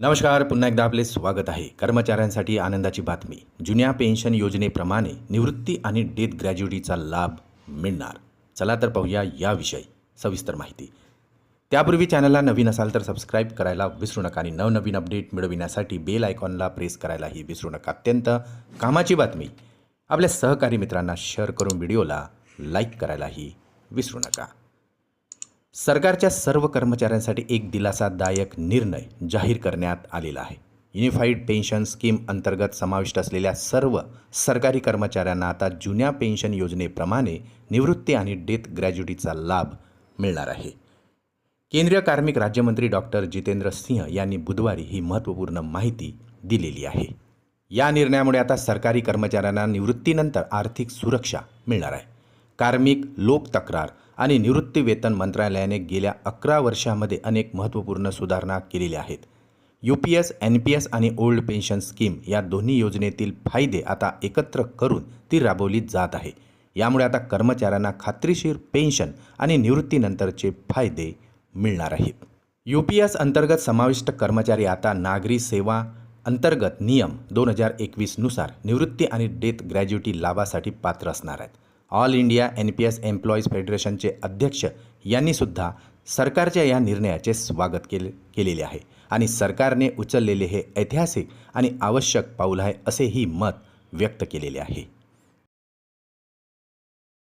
नमस्कार पुन्हा एकदा आपले स्वागत आहे. कर्मचाऱ्यांसाठी आनंदाची बातमी. जुन्या पेन्शन योजनेप्रमाणे निवृत्ती आणि डेथ ग्रॅज्युटीचा लाभ मिळणार. चला तर पाहूया याविषयी सविस्तर माहिती. त्यापूर्वी चॅनलला नवीन असाल तर सबस्क्राईब करायला विसरू नका आणि नवनवीन अपडेट मिळविण्यासाठी बेल आयकॉनला प्रेस करायलाही विसरू नका. अत्यंत कामाची बातमी. आपल्या सहकारी मित्रांना शेअर करून व्हिडिओला लाईक करायलाही विसरू नका. सरकारच्या सर्व कर्मचाऱ्यांसाठी एक दिलासादायक निर्णय जाहीर करण्यात आलेला आहे. युनिफाईड पेन्शन स्कीम अंतर्गत समाविष्ट असलेल्या सर्व सरकारी कर्मचाऱ्यांना आता जुन्या पेन्शन योजनेप्रमाणे निवृत्ती आणि डेथ ग्रॅज्युटीचा लाभ मिळणार आहे. केंद्रीय कार्मिक राज्यमंत्री डॉक्टर जितेंद्र सिंह यांनी बुधवारी ही महत्त्वपूर्ण माहिती दिलेली आहे. या निर्णयामुळे आता सरकारी कर्मचाऱ्यांना निवृत्तीनंतर आर्थिक सुरक्षा मिळणार आहे. कार्मिक लोक तक्रार आणि निवृत्ती वेतन मंत्रालयाने गेल्या अकरा वर्षामध्ये अनेक महत्त्वपूर्ण सुधारणा केलेल्या आहेत. U P S N P S आणि ओल्ड पेन्शन स्कीम या दोन्ही योजनेतील फायदे आता एकत्र करून ती राबवली जात आहे. यामुळे आता कर्मचाऱ्यांना खात्रीशीर पेन्शन आणि निवृत्तीनंतरचे फायदे मिळणार आहेत. यू पी एस अंतर्गत समाविष्ट कर्मचारी आता नागरी सेवा अंतर्गत नियम दोन हजार एकवीसनुसार निवृत्ती आणि डेथ ग्रॅज्युटी लाभासाठी पात्र असणार आहेत. All India N P S employees फेडरेशनचे अध्यक्ष यांनीसुद्धा सरकारच्या या निर्णयाचे स्वागत केले केलेले आहे. आणि सरकारने उचललेले हे ऐतिहासिक आणि आवश्यक पाऊल आहे असेही मत व्यक्त केलेले आहे.